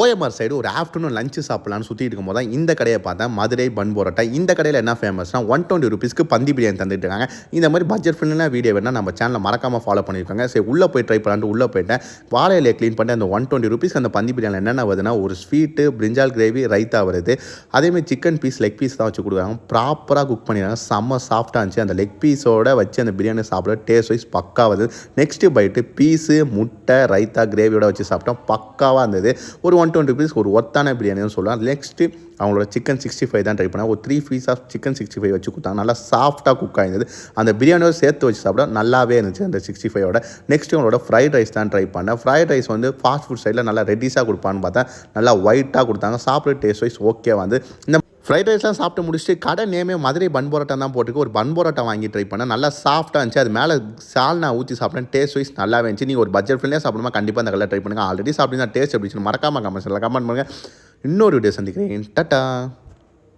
OMR side ஒரு afternoon lunch சாப்பிட்லான்னு சுற்றிட்டு இருக்கும்போது தான் இந்த கடையை பார்த்தேன். மதுரை பன் போராட்டா. இந்த கடையில் என்ன ஃபேமஸ்னா ஒன் டுவெண்ட்டி ருபீஸ்க்கு பந்தி பிரியாணி தந்துட்டு இருக்காங்க இந்த மாதிரி பட்ஜெட் ஃப்ரெண்ட்லாம் வீடியோ வேணால் நம்ம சேனலில் மறக்காமல் ஃபாலோ பண்ணியிருக்காங்க சரி உள்ளே போய் ட்ரை பண்ணலான்ட்டு உள்ளே போயிட்டேன். வாழையில க்ளீன் பண்ணி அந்த ஒன் டுவெண்ட்டி ருபீஸ் அந்த பந்தி பிரியாணி என்னென்ன வருதுன்னா ஒரு ஸ்வீட்டு பிரிஞ்சால் கிரேவி ரைத்தா வருது. அதேமாதிரி சிக்கன் பீஸ் லெக் பீஸ் தான் வச்சு கொடுக்குறாங்க. ப்ராப்பராக குக் பண்ணிடுறாங்க. செம்ம சாஃப்டாக இருந்துச்சு. அந்த லெக் பீஸோட வச்சு அந்த பிரியாணி சாப்பிட டேஸ்ட் வைஸ் பக்கா வருது. நெக்ஸ்ட் பைட்டு பீஸு முட்டை ரைத்தா கிரேவியோட வச்சு சாப்பிட்டோம். பக்காவாக இருந்தது. ஒரு ஒன் டுவெண்ட்டி ருபீஸ் ஒரு ஒத்தான பிரியாணின்னு சொல்லலாம். நெக்ஸ்ட்டு அவங்களோட சிக்கன் சிக்ஸ்டி ஃபைவ் தான் ட்ரை பண்ணேன். ஒரு three piece of chicken sixty five வச்சு கொடுத்தாங்க. நல்லா சாஃப்ட்டாக குக் ஆயிருந்தது. அந்த பிரியாணியோட சேர்த்து வச்சு சாப்பிட நல்லாவே இருந்துச்சு அந்த சிக்ஸ்டி ஃபைவோட நெக்ஸ்ட் அவங்களோட ஃப்ரைட் ரைஸ் தான் ட்ரை பண்ணேன். ஃப்ரைட் ரைஸ் வந்து ஃபாஸ்ட் ஃபுட் சைடில் நல்லா ரெட்டிஸாக கொடுப்பான்னு பார்த்தா நல்லா ஒயிட்டாக கொடுத்தாங்க. சாப்பிட டேஸ்ட் வைஸ் ஓகே வந்து இந்த ஃப்ரைட் ரைஸ்லாம் சாப்பிட்டு முடிச்சுட்டு கடை நேமே மதுரை பன் பரோட்டா தான் போட்டுருக்கு ஒரு பன் பரோட்டா வாங்கி ட்ரை பண்ணேன். நல்லா சாஃப்டாக இருந்துச்சு. அது மேலே சால்னா ஊற்றி சாப்பிட்டேன். டேஸ்ட் வைஸ் நல்லாவே இருந்துச்சு. நீங்கள் ஒரு பட்ஜெட் ஃப்ரெண்ட்லியாக சாப்பிடுமா கண்டிப்பாக அந்த கடையில் ட்ரை பண்ணுங்கள் ஆல்ரெடி சாப்பிட்டீங்கன்னா டேஸ்ட் எப்படி இருந்துச்சு? மறக்காம கமெண்ட்ஸில் கமெண்ட் பண்ணுங்கள் இன்னொரு வீடியோ சந்திக்கிறேன். டட்டா.